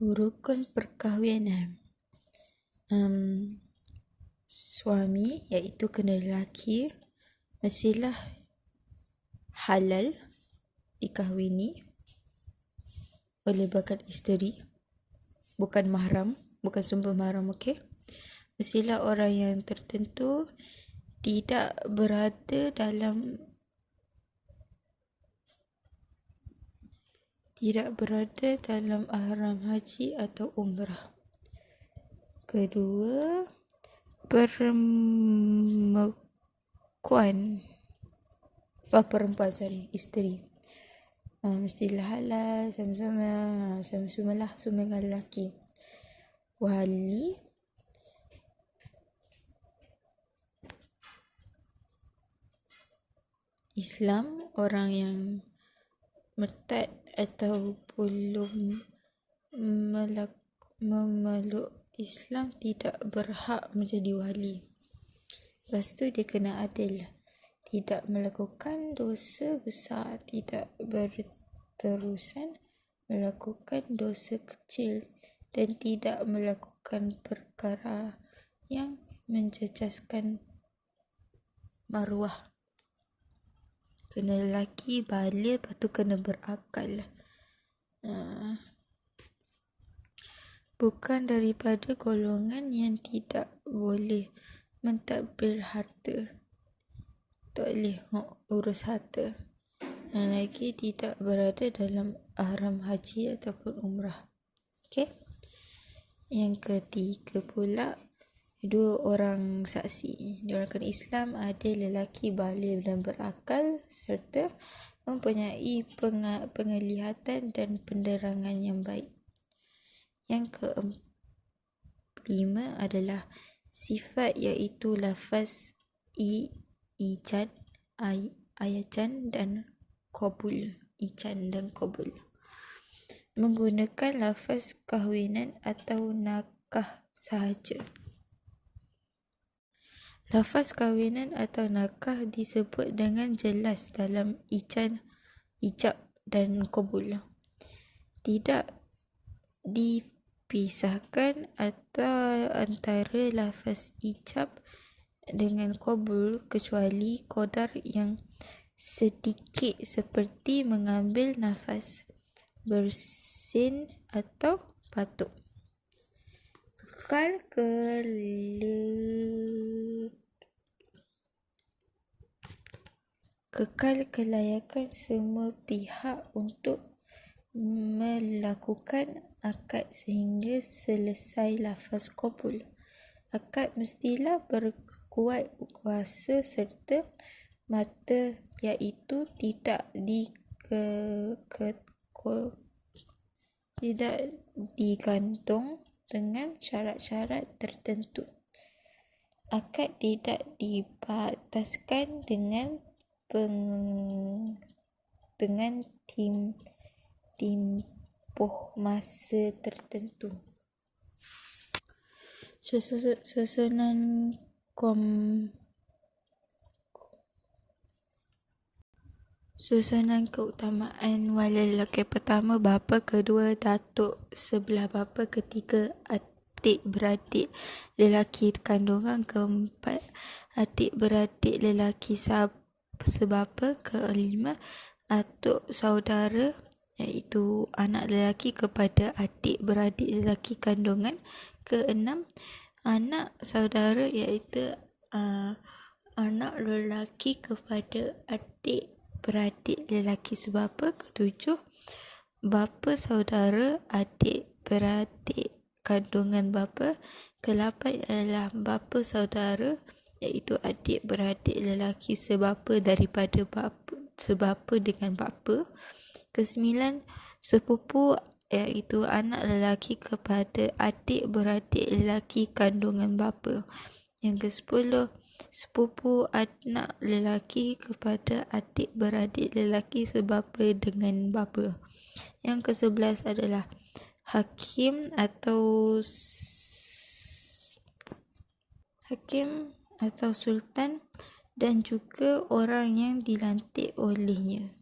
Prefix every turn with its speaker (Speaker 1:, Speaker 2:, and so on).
Speaker 1: rukun perkahwinan. Um, suami iaitu kena lelaki mestilah halal dikahwini oleh bakal isteri. Bukan mahram bukan sumber mahram okey? Mestilah orang yang tertentu tidak berada dalam tidak berada dalam ahram haji atau umrah. Kedua, perempuan oh, perempuan sorry, isteri. Uh, mestilah halal sama-sama sama-sama lah semua dengan lelaki. Wali Islam orang yang murtad atau belum memeluk Islam tidak berhak menjadi wali. Lepas tu dia kena adil. Tidak melakukan dosa besar, tidak berterusan melakukan dosa kecil dan tidak melakukan perkara yang menjejaskan maruah kena lelaki balik lepas tu kena berakal. Uh, bukan daripada golongan yang tidak boleh mentadbir harta. Tak boleh urus harta. Dan lagi tidak berada dalam ahram haji ataupun umrah. Okey. Yang ketiga pula dua orang saksi. Diorangkan Islam ada lelaki balik dan berakal serta mempunyai peng- penglihatan dan penerangan yang baik. Yang kelima adalah sifat iaitu lafaz i ijan ay, ayajan dan qabul ijan dan qabul menggunakan lafaz kahwinan atau nakah sahaja. Lafaz kahwinan atau nakah disebut dengan jelas dalam ijan, ijab dan qabul. Tidak dipisahkan atau antara lafaz ijab dengan qabul kecuali kodar yang sedikit seperti mengambil nafas bersin atau batuk. Kekal kelip kekal kelayakan semua pihak untuk melakukan akad sehingga selesai lafaz qabul. Akad mestilah berkuat kuasa serta mata iaitu tidak di ke, ke, ke tidak digantung dengan syarat-syarat tertentu. Akad tidak dibataskan dengan peng, dengan tim tempoh masa tertentu. Susunan kom Susunan keutamaan wali lelaki pertama bapa, kedua datuk sebelah bapa, ketiga adik beradik lelaki kandungan, keempat adik beradik lelaki sab sebapa kelima atuk saudara iaitu anak lelaki kepada adik beradik lelaki kandungan. Keenam anak saudara iaitu uh, anak lelaki kepada adik beradik lelaki sebapa ketujuh bapa saudara adik beradik kandungan bapa. Kelapan adalah bapa saudara iaitu adik beradik lelaki sebapa daripada bapa sebapa dengan bapa. Kesembilan sepupu iaitu anak lelaki kepada adik beradik lelaki kandungan bapa. Yang kesepuluh sepupu anak lelaki kepada adik beradik lelaki sebapa dengan bapa. Yang kesebelas adalah hakim atau hakim atau sultan dan juga orang yang dilantik olehnya.